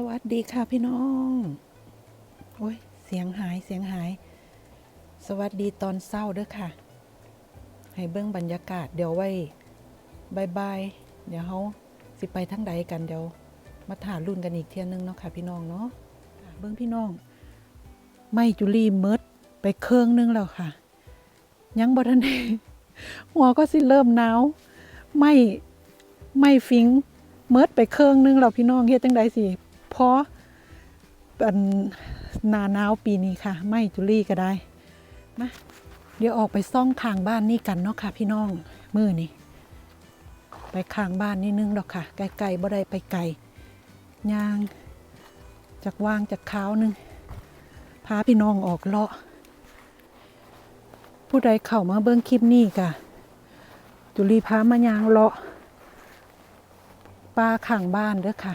สวัสดีค่ะพี่น้อง โอ้ย เสียงหายเสียงหาย สวัสดีตอนเศร้าเด้อค่ะ ให้เบิ้งบรรยากาศเดี๋ยวไว้บายบาย เดี๋ยวเขาสิไปทั้งใดกันเดี๋ยว มาถ่ารุ่นกันอีกเที่ยนึงเนาะค่ะ พี่น้องเนาะ เบิ้งพี่น้อง ไม่จุลีเมิดไปเครื่องนึงแล้วค่ะ ยังบ่ทันได้หัวก็สิเริ่มหนาว ไม่ไม่ฟิงเมิดไปเครื่องนึงเราพี่น้องเฮ็ดจังไดสิ พออันนาหนาวปีนี้ค่ะ ไม่จุลี่ก็ได้มาเดี๋ยวออกไปซ่องข้างบ้านนี่กันเนาะค่ะ พี่น้องมือนี่ไปข้างบ้านนี่นึงดอกค่ะไกลๆบ่ได้ไปไกลย่างจากวางจากขาวนึงพาพี่น้องออกเลาะ ผู้ใดเข้ามาเบิ่งคลิปนี้กะจุลีพามายางเลาะปลาข้างบ้านเด้อค่ะ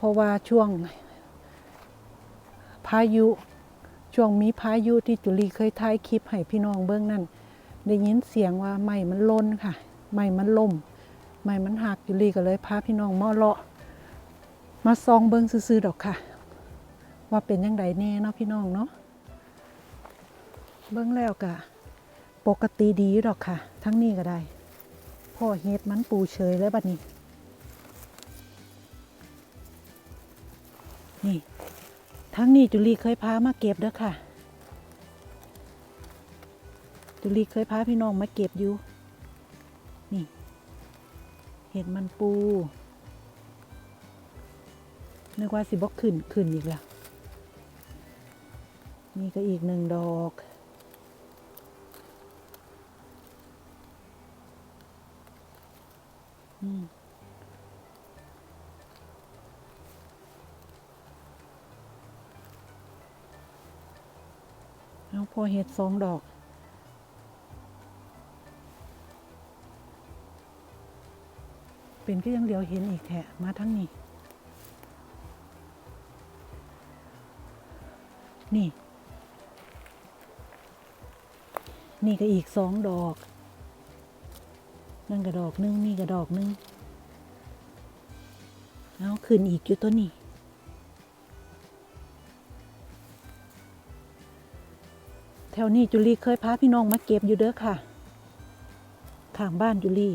เพราะว่าช่วงพายุช่วงมีพายุที่จุลีเคยถ่ายคลิปให้พี่น้องเบื้องนั่นได้ยินเสียงว่าไม้มันล้นค่ะไม้มันล่มไม้มันหักจุลีก็เลยพาพี่น้องมาเลาะ มาซองเบิ้องซื่อๆดอกค่ะ ว่าเป็นยังไงแน่เนาะพี่น้องเนาะเบิ้องแล้วกะปกติดีดอกค่ะ ทั้งนี้ก็ได้พ่อเฮ็ดมันปูเฉยแล้วบัดนี้ นี่ทั้งนี้จุลีเคยพามาเก็บเด้อค่ะ จุลีเคยพาพี่น้องมาเก็บอยู่ นี่ เห็ดมันปู นึกว่าสิบอกขึ้นขึ้นอีกแล้วนี่ก็อีกหนึ่งดอกอืม อาพอเห็ดสองดอก เป็นก็ยังเหลียวเห็นอีกแถะมาทั้งนี้ นี่ นี่ก็อีกสองดอก นั่นก็ดอกนึง นี่ก็ดอกนึง เอาขึ้นอีกอยู่ตัวนี้ ถวนี้จุลีเคยพาพี่น้องมาเก็บอยู่เด้อค่ะข้างบ้านจุลี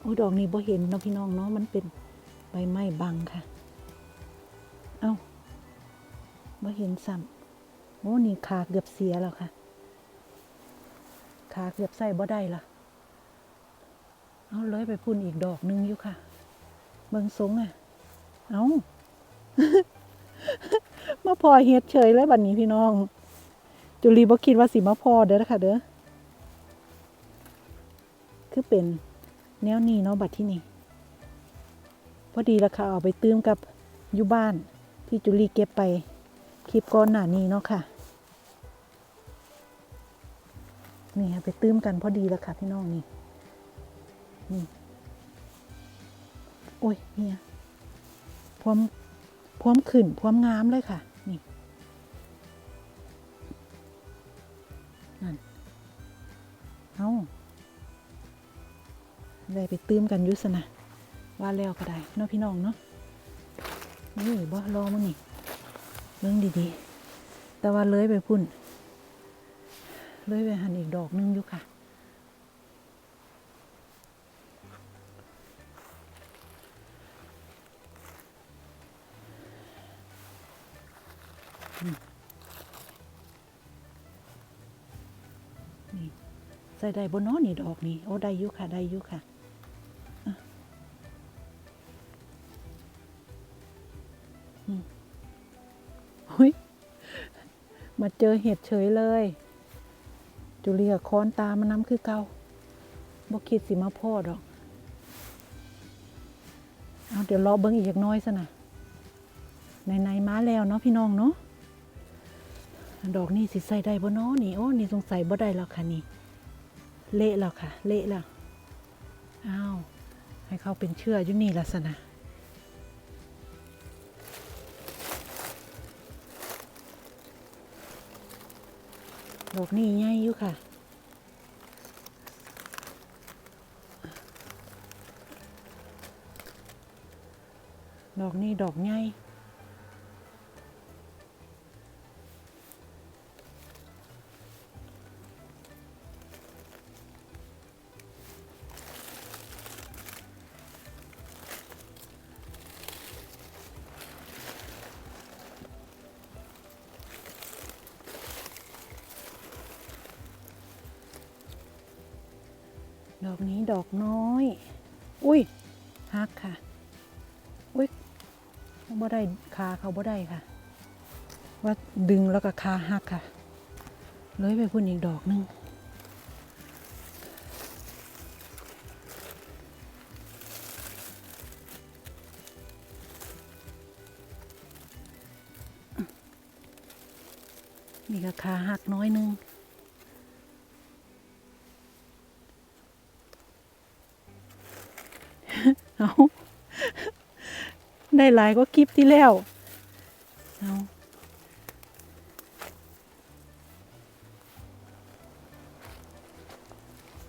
โอ้ดอกนี้บ่เห็นเนาะพี่น้องเนาะมันเป็นใบไม้บังค่ะ เอ้าบ่เห็นซ้ำโอ้นี่ขาเกือบเสียแล้วค่ะ ขาเกือบใส่บ่ได้ละเอาเลยไปพุ่นอีกดอกหนึงอยู่ค่ะ เบิงสงอะ เอามาพอเฮ็ดเฉยเลยบัดนี้พี่น้อง จุลีบ่คิดว่าสิมาพอเด้อค่ะเด้อ คือเป็นแนวนี้เนาะบัดที่นี่พอดีราคาเอาไปตื้มกับอยู่บ้านที่จุลีเก็บไปคลิปก่อนหน้านี้เนาะค่ะ นี่ค่ะไปตื้มกันพอดีแล้วค่ะพี่น้องนี่ นี่ โอ้ยเนี่ยพร้อมพร้อมขึ้นพร้อมงามเลยค่ะ เอาได้ไปตื้มกันยุสนะว่าแล้วก็ได้เนาะพี่น้องเนาะนี่บ่รอมั้งนี่เรื่องดีๆ แต่ว่าเลยไปพุ่นเลยไปหันอีกดอกหนึงอยู่ค่ะ ใส่ได้บนน้อนี่ดอกนี่โอ้ได้อยู่ค่ะได้อยู่ค่ะอะอืมเฮ้ยมาเจอเห็ดเฉยเลย จุเลียคอนตามันน้ำคือเกาบ่คิดสิมาพ่อดอก เอาเดี๋ยวรอเบิ้งอีกน้อยซะนะในๆมาแล้วเนาะพี่น้องเนาะดอกนี่สิใส่ได้บ่เนาะนี่โอ้นี่สงสัยบ่ได้แล้วค่ะนี่ เละแล้วค่ะ เละแล้วอ้าวให้เขาเป็นเชื่อยู่นี่ลักษณะดอกนี่ใหญ่อยู่ค่ะดอกนี้ดอกใหญ่ ดอกนี้ดอกน้อย อุ้ยฮักค่ะ อุ้ยบ่ได้คาเขาบ่ได้ค่ะ ว่าดึงแล้วก็คาหักค่ะ เลยไปพุ่นอีกดอกหนึงนี่ก็ขาหักน้อยหนึง เอาได้หลายก็คลิปที่แล้วเอา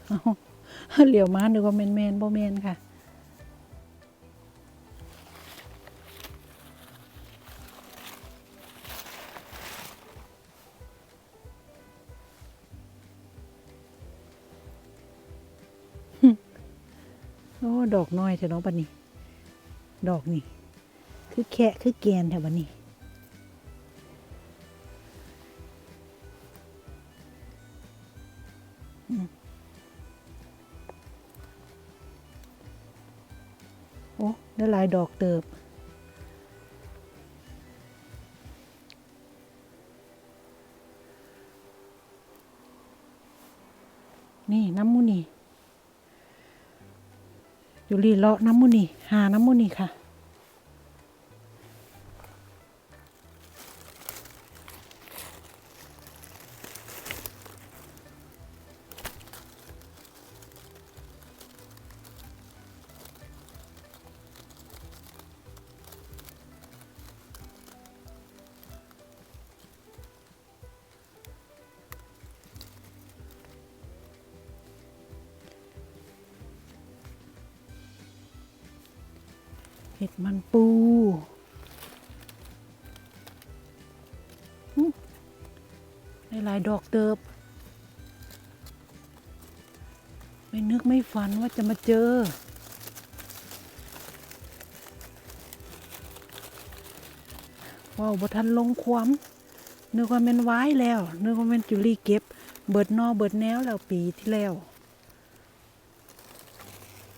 เอาเหลียวมาดูว่าแมนแมนบ่แมนค่ะ อ้ดอกน้อยเถอะเนาะบันนี้ดอกนี่คือแคะคือแกนแถวบันนี้โอ้ได้ลายดอกเติบนี่น้ำมูนี่ ยู่รีเลาะน้ำมุนีหาน้ำมุนีค่ะ เห็ดมันปูหึได้หลายดอกเติบ ไม่นึกไม่ฝันว่าจะมาเจอ ว้าวบทันลงความนึกว่าแมันไว้แล้ว นึกว่าแมันจุลีเก็บ เบิดนอเบิดแนวแล้วปีที่แล้ว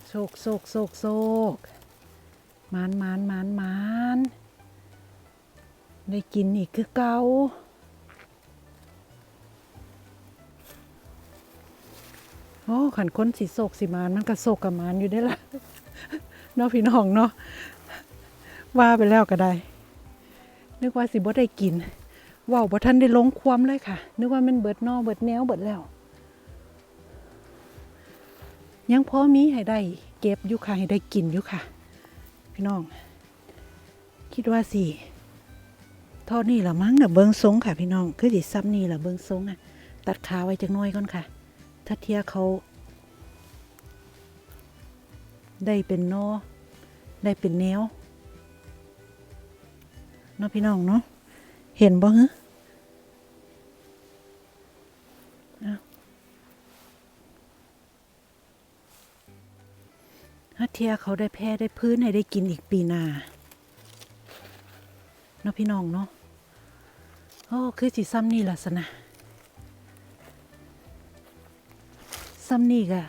โศกโศกโศกโศก มานมานมานมานได้กินอีกคือเกาโอ้ขันค้นสีโศกสีมานมันก็โศกกับมานอยู่ได้ละเนาะพี่น้องเนาะว่าไปแล้วก็ได้ นึกว่าสิบ่ได้กินว้าวบ่ทันได้ลงความเลยค่ะ นึกว่ามันเบิดนอเบิดแนวเบิดแล้ว ยังพอมีให้ได้เก็บอยู่ค่ะให้ได้กินอยู่ค่ะ พี่น้อง คิดว่าสิท่อนี่ละมั้งนะเบิงทรงค่ะพี่น้อง คือดิซับนี่ละเบิงทรงอะ ตัดขาไว้จักน้อยก่อนค่ะ ถ้าเทียเขาได้เป็นนอได้เป็นแนวเนาะพี่น้องเนาะ เห็นบ่ฮะ ทียเขาได้แพร่ได้พื้นให้ได้กินอีกปีนาเนาะพี่น้องเนาะโอ้คือสิซ้ำนี่ล่ะสนะซ้ำนี่กะ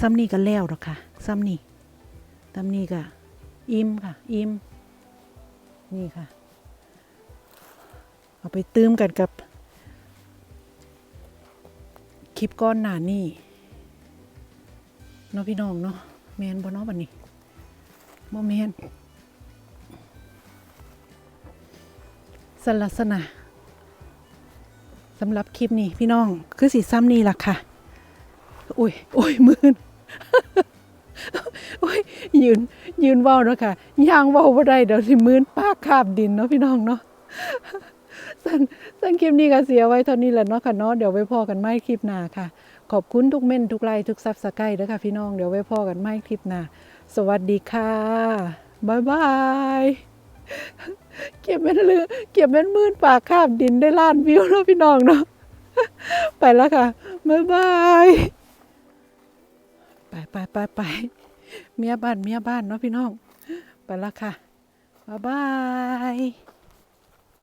ซ้ำนี่ก็แล้วหรอกค่ะซ้ำนี่ซ้ำนี่กะอิ่มค่ะอิ่มนี่ค่ะ เอาไปตื้มกันกับ คลิปก้อนหนานี่ เนาะพี่น้องเนาะแมนบ่เนาะบัดนี้บ่แมนสลักษณะสำหรับคลิปนี้พี่น้องคือสีซ้ำนี่ล่ะค่ะ อุ้ยอุ้ยมืนอุ้ยยืนยืนว้าเนาะค่ะย่างว้าบ่ได้เดี๋ยวสิมืนปากคาบดินเนาะพี่น้องเนาะสั่นสั่นคลิปนี้ก็เสียไว้เท่านี้แหละเนาะค่ะเนาะเดี๋ยวไว้พอกันไม่คลิปหน้าค่ะ ขอบคุณทุกเม่นทุกไลค์ทุกซับสไครต์ด้วยค่ะพี่น้อง เดี๋ยวไว้พอกันไม่คลิปหน้า สวัสดีค่ะบายบาย เก็บเป็นเรือ เก็บเป็นมื่นปากคาบดินได้ล้านวิวแล้วพี่น้องเนาะ ไปแล้วค่ะบายบาย ไปไปไปไปเมียบ้านเมียบ้านเนาะพี่น้อง ไปแล้วค่ะบายบาย